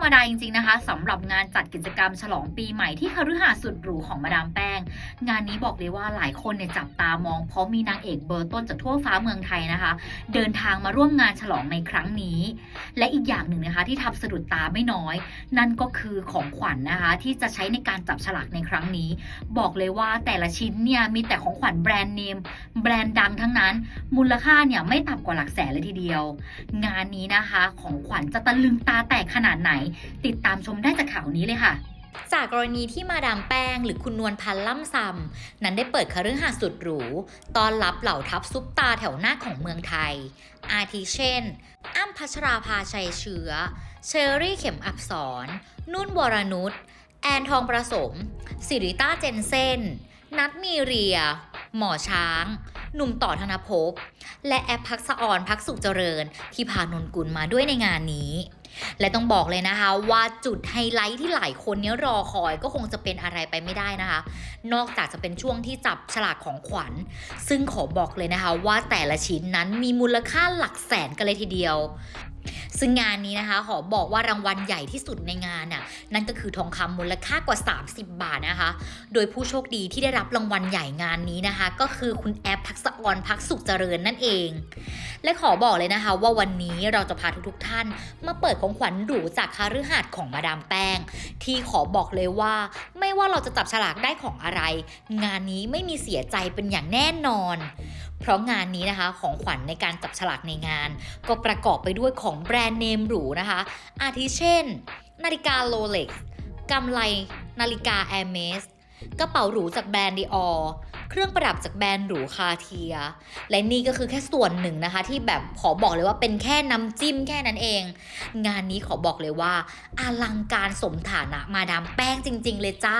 รมดาจริงๆนะคะสำหรับงานจัดกิจกรรมฉลองปีใหม่ที่คฤหาสน์สุดหรูของมาดามแป้ง งานนี้บอกเลยว่าหลายคนเนี่ยจับตามอง เพราะมีนางเอกเบอร์ต้นจากทั่วฟ้าเมืองไทยนะคะ เดินทางมาร่วมงานฉลองในครั้งนี้ และอีกอย่างหนึ่งนะคะที่ทำสะดุดตาไม่น้อย นั่นก็คือของขวัญนะคะที่จะใช้ในการจับฉลากในครั้งนี้ บอกเลยว่าแต่ละชิ้นเนี่ยมีแต่ของขวัญแบรนด์เนมแบรนด์ดังทั้งนั้น มูลค่าเนี่ยไม่ต่ำกว่าหลักแสนเลยทีเดียว งานนี้นะคะของขวัญจะตะลึงตาแตกขนาดไหนติดตามชมได้จากข่าวนี้เลยค่ะจากกรณีที่มาดามแป้งหรือคุณนวลพันธ์ล่ำซำนั้นได้เปิดคฤหาสน์สุดหรูตอนรับเหล่าทัพซุปตาแถวหน้าของเมืองไทย อาทิเช่น อ้ำพัชราภาชัยเชื้อ เชอรี่เข็มอับสรนุ่นวรนุชแอนทองประสม สิริต้าเจนเซนนัทมีเรีย หมอช้าง หนุ่มต่อธนภพ และแอปพักษะออนพักสุขเจริญ ที่พานนกุลมาด้วยในงานนี้ และต้องบอกเลยนะคะ ว่าจุดไฮไลท์ที่หลายคนเนี้ยรอคอยก็คงจะเป็นอะไรไปไม่ได้นะคะ นอกจากจะเป็นช่วงที่จับฉลากของขวัญ ซึ่งขอบอกเลยนะคะว่าแต่ละชิ้นนั้นมีมูลค่าหลักแสนกันเลยทีเดียว ซึ่งงานนี้นะคะขอบอกว่ารางวัลใหญ่ที่สุดในงานน่ะนั่นก็คือทองคำมูลค่ากว่า 30 บาทนะคะ โดยผู้โชคดีที่ได้รับรางวัลใหญ่งานนี้นะคะ ก็คือคุณแอปทักษออนพักสุขเจริญนั่นเอง และขอบอกเลยนะคะ ว่าวันนี้เราจะพาทุกๆท่าน มาเปิดของขวัญหรูจากคาฤหาสน์ของมาดามแป้ง ที่ขอบอกเลยว่า ไม่ว่าเราจะจับฉลากได้ของอะไร งานนี้ไม่มีเสียใจเป็นอย่างแน่นอน เพราะงานนี้นะคะของขวัญในการจับฉลากในงาน ก็ประกอบไปด้วยของแบรนด์เนมหรูนะคะ อาทิเช่น นาฬิกาโรเล็กซ์กำไลนาฬิกาแอร์เมสกระเป๋าหรูจากแบรนด์ดีออเครื่องประดับจากแบรนด์หรูคาเทีย และนี่ก็คือแค่ส่วนหนึ่งนะคะ ที่แบบขอบอกเลยว่าเป็นแค่น้ำจิ้มแค่นั้นเอง งานนี้ขอบอกเลยว่าอลังการสมฐานะมาดามแป้งจริง ๆ เลยจ้า